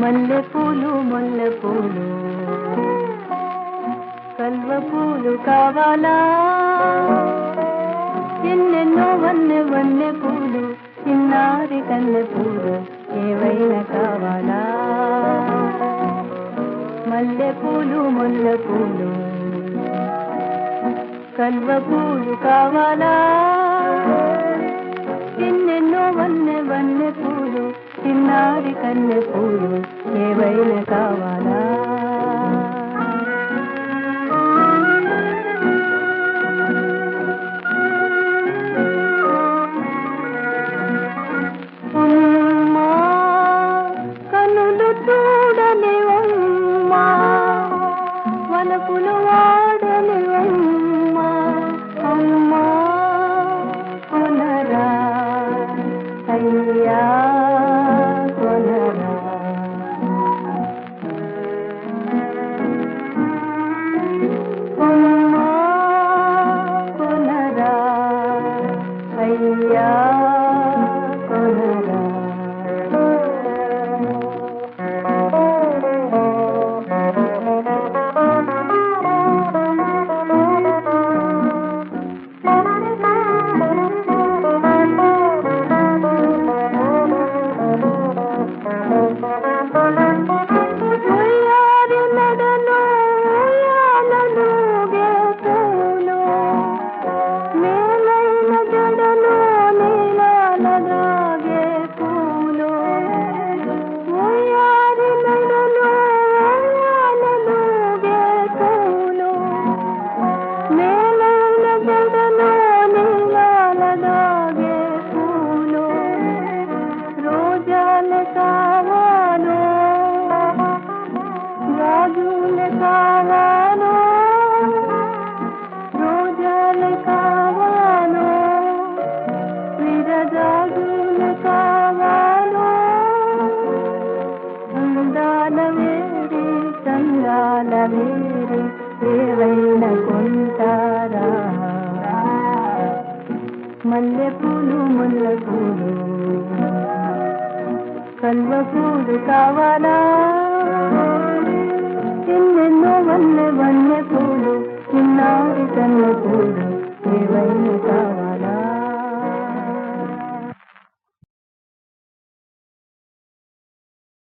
మల్లె పూలు మల్లె పూలు. కల్వ పూలు కావాలా? ఎన్నెన్నో వన్నె వన్నె పూలు చిన్నారి కన్నె పూలు ఏవైనా కావాలా? మల్లె పూలు ముల్లె పూలు. కల్వ పూలు కావాలా? వన్నె వన్నె పూలు చిన్నారి కన్నె పూలు ఏవైనా కావాలా? दिया कोहरा ఏవైనా కొంటారా మల్లె పూలు ముల్ల పూలు కల్వ పూలు కావాలా? ఎన్నెన్నో వన్నె వన్నె పూలు